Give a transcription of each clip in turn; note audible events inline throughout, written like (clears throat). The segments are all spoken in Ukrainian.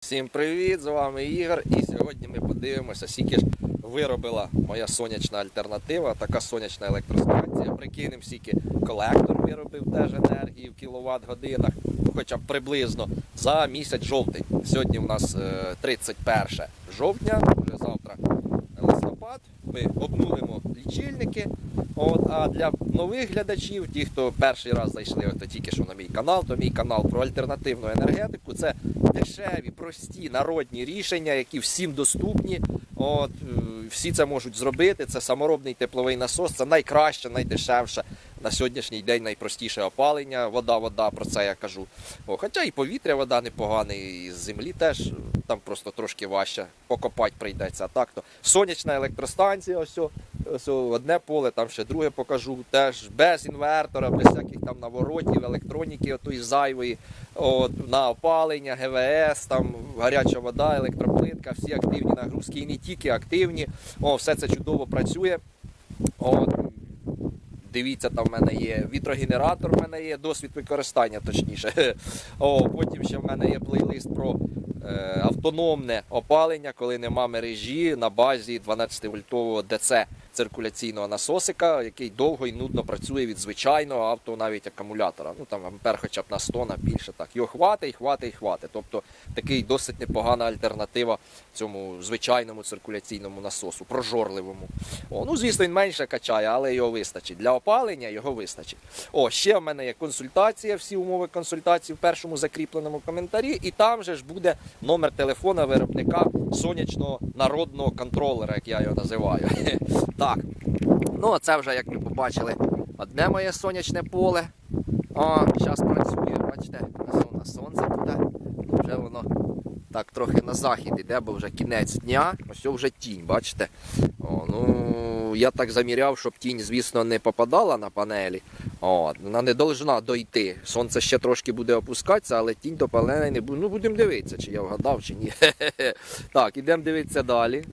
Всім привіт! З вами Ігор. І сьогодні ми подивимося, скільки ж виробила моя сонячна альтернатива, така сонячна електростанція. Прикинемо, скільки колектор виробив теж енергії в кіловат годинах, хоча б приблизно за місяць жовтень. Сьогодні у нас е, 31 жовтня, вже завтра листопад. Ми обнулимо лічильники. От, а для нових глядачів, ті, хто перший раз зайшли от, тільки що на мій канал, то мій канал про альтернативну енергетику. Це дешеві, прості народні рішення, які всім доступні. От, е, всі це можуть зробити. Це саморобний тепловий насос, це найкраще, найдешевше. На сьогоднішній день найпростіше опалення. Вода, вода, про це я кажу. О, хоча і повітря вода непогане, і з землі теж там просто трошки важче. Покопати прийдеться. А так то сонячна електростанція, ось, одне поле, там ще друге покажу. Теж без інвертора, без всяких там наворотів, електроніки отої зайвої, от, на опалення, ГВС, там гаряча вода, електроплитка, всі активні нагрузки і не тільки активні. О, все це чудово працює. От, Дивіться, там в мене є вітрогенератор, в мене є досвід використання, точніше. (laughs) О, потім ще в мене є плейлист про е, автономне опалення, коли нема мережі на базі 12-вольтового ДЦ циркуляційного насосика, який довго і нудно працює від звичайного авто, навіть акумулятора. Ну там ампер хоча б на 100, на більше так. Його хватить, хватить, хватить. Тобто такий досить непогана альтернатива цьому звичайному циркуляційному насосу, прожорливому. О, ну звісно, він менше качає, але його вистачить. Для опалення його вистачить. О, ще в мене є консультація, всі умови консультації в першому закріпленому коментарі, і там же ж буде номер телефона виробника сонячного народного контролера, як я його називаю. (laughs) Так. Ну, а це вже, як ми побачили, одне моє сонячне поле. О, зараз працює, бачите, на сонце туди. Вже воно так трохи на захід іде, бо вже кінець дня. Ось вже тінь, бачите. О, ну, я так заміряв, щоб тінь, звісно, не попадала на панелі. О, вона не должна дойти. Сонце ще трошки буде опускатися, але тінь до панелі не буде. Ну, будемо дивитися, чи я вгадав, чи ні. (laughs) Так, ідемо дивитися далі.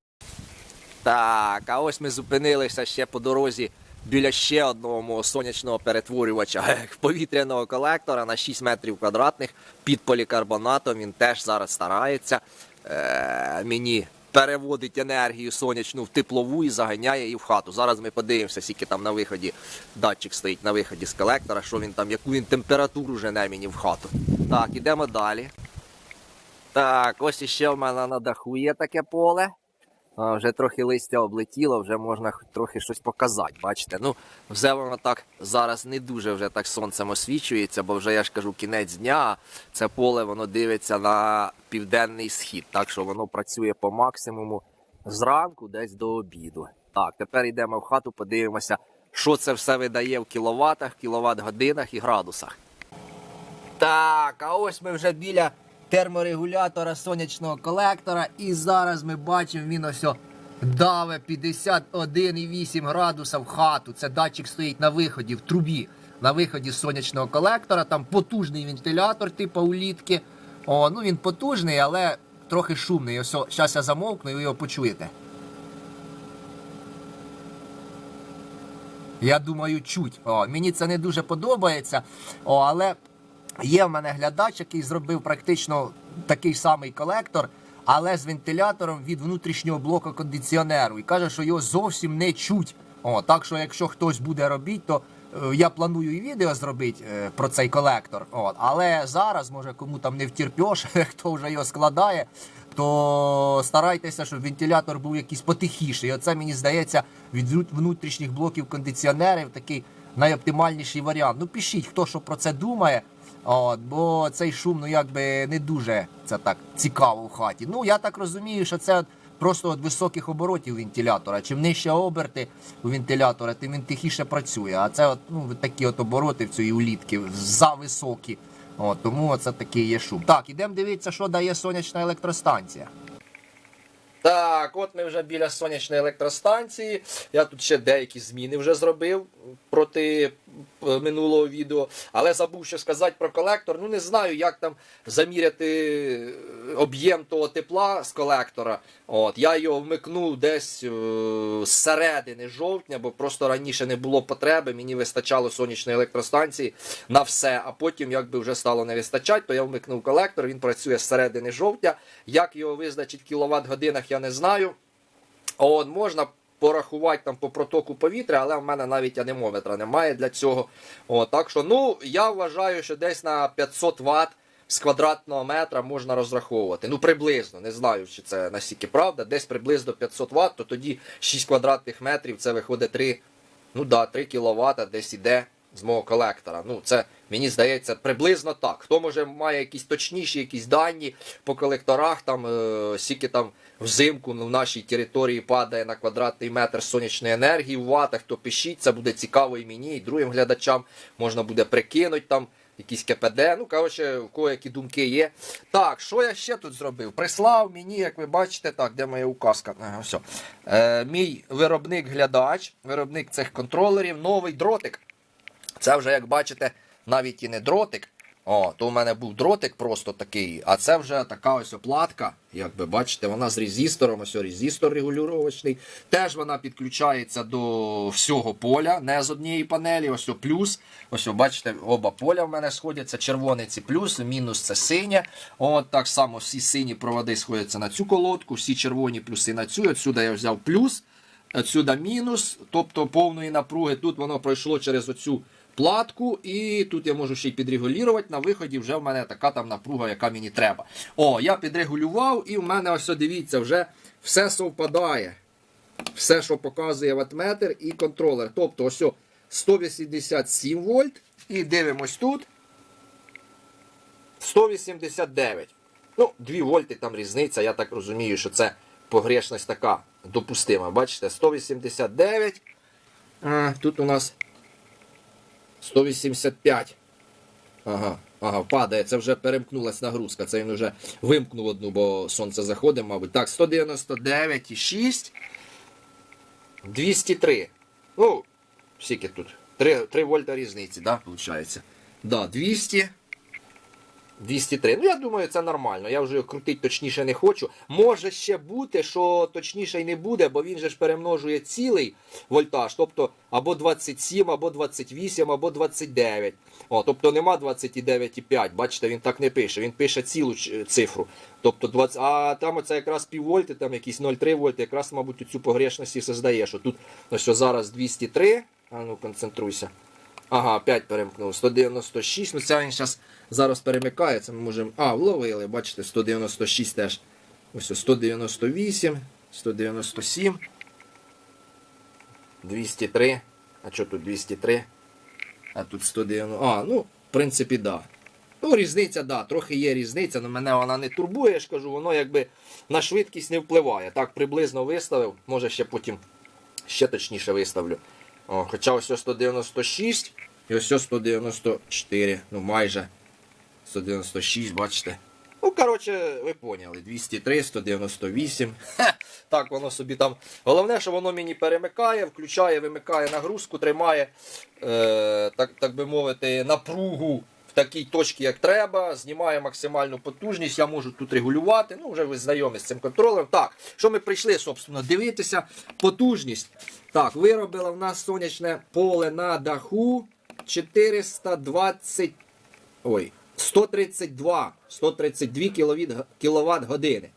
Так, а ось ми зупинилися ще по дорозі біля ще одного сонячного перетворювача повітряного колектора на 6 метрів квадратних під полікарбонатом. Він теж зараз старається е- мені переводить енергію сонячну в теплову і заганяє її в хату. Зараз ми подивимося, скільки там на виході датчик стоїть на виході з колектора, що він там, яку він температуру жене мені в хату. Так, ідемо далі. Так, ось іще в мене на даху є таке поле. Вже трохи листя облетіло, вже можна трохи щось показати. Бачите, ну вже воно так зараз не дуже вже так сонцем освічується, бо вже я ж кажу кінець дня. Це поле воно дивиться на південний схід, так що воно працює по максимуму зранку, десь до обіду. Так, тепер йдемо в хату, подивимося, що це все видає в кіловатах, кіловат годинах і градусах. Так, а ось ми вже біля терморегулятора сонячного колектора. І зараз ми бачимо, він ось даве 51,8 градуса в хату. Це датчик стоїть на виході, в трубі, на виході сонячного колектора. Там потужний вентилятор, типу улітки. О, ну він потужний, але трохи шумний. Ось, зараз я замовкну і ви його почуєте. Я думаю, чуть. О, мені це не дуже подобається. О, але Є в мене глядач, який зробив практично такий самий колектор, але з вентилятором від внутрішнього блоку кондиціонеру. І каже, що його зовсім не чуть. О, так що, якщо хтось буде робити, то е, я планую і відео зробити е, про цей колектор. От. Але зараз, може, кому там не втерпеш, (laughs) хто вже його складає, то старайтеся, щоб вентилятор був якийсь потихіший. Оце мені здається від внутрішніх блоків кондиціонерів такий найоптимальніший варіант. Ну пишіть, хто що про це думає. От, бо цей шум, ну якби не дуже це так цікаво в хаті. Ну я так розумію, що це от просто від високих оборотів вентилятора. Чим нижче оберти у вентилятора, тим він тихіше працює. А це от, ну, такі от обороти в цієї улітки за високі. От, тому це такий є шум. Так, ідемо дивитися, що дає сонячна електростанція. Так, от ми вже біля сонячної електростанції. Я тут ще деякі зміни вже зробив проти е, минулого відео. Але забув ще сказати про колектор. Ну не знаю, як там заміряти е, об'єм того тепла з колектора. От, я його вмикнув десь е, з середини жовтня, бо просто раніше не було потреби. Мені вистачало сонячної електростанції на все. А потім, якби вже стало не вистачати, то я вмикнув колектор. Він працює з середини жовтня. Як його визначить в кіловат годинах, я не знаю. От можна порахувати там по протоку повітря, але в мене навіть анемометра немає для цього. От, так що, ну, я вважаю, що десь на 500 Вт з квадратного метра можна розраховувати. Ну, приблизно, не знаю, чи це настільки правда. Десь приблизно 500 Вт, то тоді 6 квадратних метрів це виходить 3, ну да, 3 кВт десь іде з мого колектора. Ну, це мені здається приблизно так. Хто може має якісь точніші якісь дані по колекторах, там е, скільки там взимку ну, в нашій території падає на квадратний метр сонячної енергії в ватах, то пишіть, це буде цікаво і мені, і другим глядачам. Можна буде прикинути там. Якісь КПД, ну коротше, у кого які думки є. Так, що я ще тут зробив? Прислав мені, як ви бачите, так, де моя указка? Ага, все. Е, мій виробник-глядач, виробник цих контролерів, новий дротик. Це вже, як бачите, навіть і не дротик. О, то у мене був дротик просто такий, а це вже така ось оплатка. Як ви бачите, вона з резистором, ось резистор регулювачний. Теж вона підключається до всього поля, не з однієї панелі. Ось о плюс. Ось о, бачите, оба поля в мене сходяться. Червоний це плюс, мінус це синє. От так само всі сині проводи сходяться на цю колодку, всі червоні плюси на цю. Отсюди я взяв плюс, отсюди мінус, тобто повної напруги. Тут воно пройшло через оцю платку, і тут я можу ще й підрегулювати. На виході вже в мене така там напруга, яка мені треба. О, я підрегулював, і в мене ось дивіться, вже все совпадає. Все, що показує ватметр і контролер. Тобто, ось 187 вольт. І дивимось тут. 189. Ну, 2 вольти там різниця. Я так розумію, що це погрешність така допустима. Бачите, 189. А, тут у нас 185. Ага, ага, падає. Це вже перемкнулася нагрузка. Це він вже вимкнув одну, бо сонце заходить, мабуть. Так, 199,6. 203. Ну, скільки тут? 3, 3 вольта різниці, да, виходить? Да, 200. 203. Ну, я думаю, це нормально. Я вже його крутити точніше не хочу. Може ще бути, що точніше й не буде, бо він же ж перемножує цілий вольтаж, тобто або 27, або 28, або 29. О, тобто нема 29,5. Бачите, він так не пише. Він пише цілу цифру. Тобто 20, а там оце якраз піввольти, там якісь 0,3 вольти, якраз, мабуть, цю погрешність і создає, що тут ось що зараз 203. А ну концентруйся. Ага, опять перемкнув. 196. Ну це він зараз зараз перемикає. Це ми можемо. А, вловили, бачите, 196 теж. Ось 198, 197. 203. А що тут 203? А тут 190. А, ну, в принципі, да. Ну, різниця, да, трохи є різниця, але мене вона не турбує, я ж кажу, воно якби на швидкість не впливає. Так, приблизно виставив, може ще потім ще точніше виставлю. О, хоча ось ось 196 і ось ось 194. Ну майже 196, бачите. Ну, коротше, ви поняли. 203, 198. Ха, так воно собі там. Головне, що воно мені перемикає, включає, вимикає нагрузку, тримає, е, так, так би мовити, напругу такій точці, як треба, знімає максимальну потужність. Я можу тут регулювати. Ну, вже ви знайомі з цим контролем. Так, що ми прийшли, собственно, дивитися. Потужність. Так, виробила в нас сонячне поле на даху 420. Ой, 132 132 кВт години.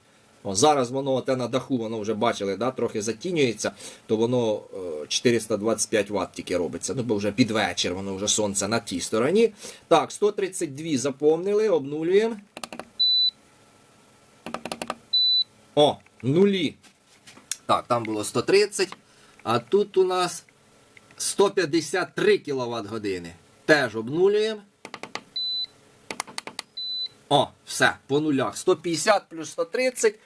О, зараз воно оте на даху, воно вже бачили, да, трохи затінюється, то воно е, 425 Вт тільки робиться. Ну, бо вже під вечір, воно вже сонце на тій стороні. Так, 132 заповнили, обнулюємо. О, нулі. Так, там було 130. А тут у нас 153 кВт години. Теж обнулюємо. О, все, по нулях. 150 плюс 130,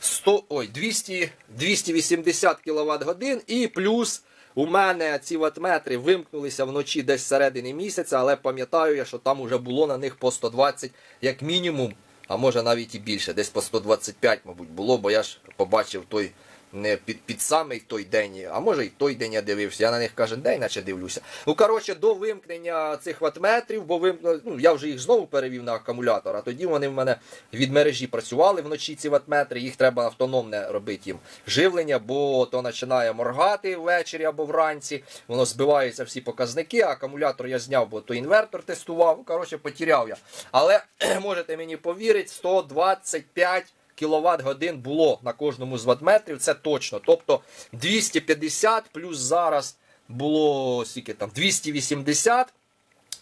100, ой, 200, 280 кВт годин і плюс у мене ці ватметри вимкнулися вночі десь середини місяця, але пам'ятаю я, що там вже було на них по 120 як мінімум, а може навіть і більше, десь по 125, мабуть, було, бо я ж побачив той не під, під самий той день, а може й той день я дивився. Я на них кожен день, наче дивлюся. Ну коротше, до вимкнення цих ватметрів, бо вимкну, ну, я вже їх знову перевів на акумулятор, а тоді вони в мене від мережі працювали вночі ці ватметри. Їх треба автономне робити їм живлення, бо то починає моргати ввечері або вранці. Воно збиваються всі показники. А акумулятор я зняв, бо то інвертор тестував. Коротше, потеряв я. Але (clears throat) можете мені повірити, 125 кВт годин було на кожному з ватметрів, це точно. Тобто 250 плюс зараз було скільки там 280,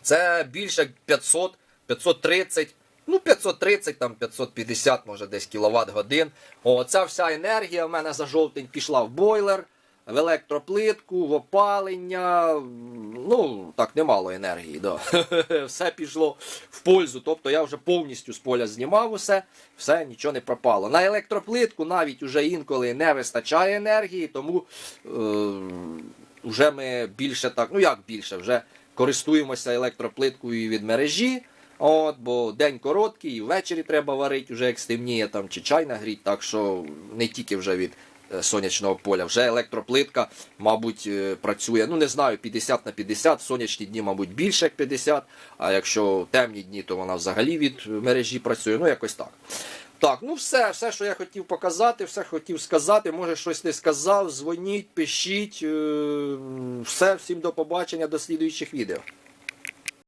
це більше 500, 530, ну 530, там 550, може десь кіловат годин. О, ця вся енергія в мене за жовтень пішла в бойлер, в електроплитку, в опалення. Ну, так, немало енергії, да. (laughs) все пішло в пользу. Тобто я вже повністю з поля знімав усе, все, нічого не пропало. На електроплитку навіть уже інколи не вистачає енергії, тому е, ми більше так, ну як більше, вже користуємося електроплиткою від мережі. От, бо день короткий, і ввечері треба варити, вже як стемніє там, чи чай нагріть, так що не тільки вже від сонячного поля, вже електроплитка, мабуть, е, працює. Ну не знаю, 50 на 50, сонячні дні, мабуть, більше як 50, а якщо темні дні, то вона взагалі від мережі працює. Ну, якось так. Так, ну все, все, що я хотів показати, все хотів сказати. Може, щось не сказав. Дзвоніть, пишіть. е, Все, всім до побачення, до слідуючих відео.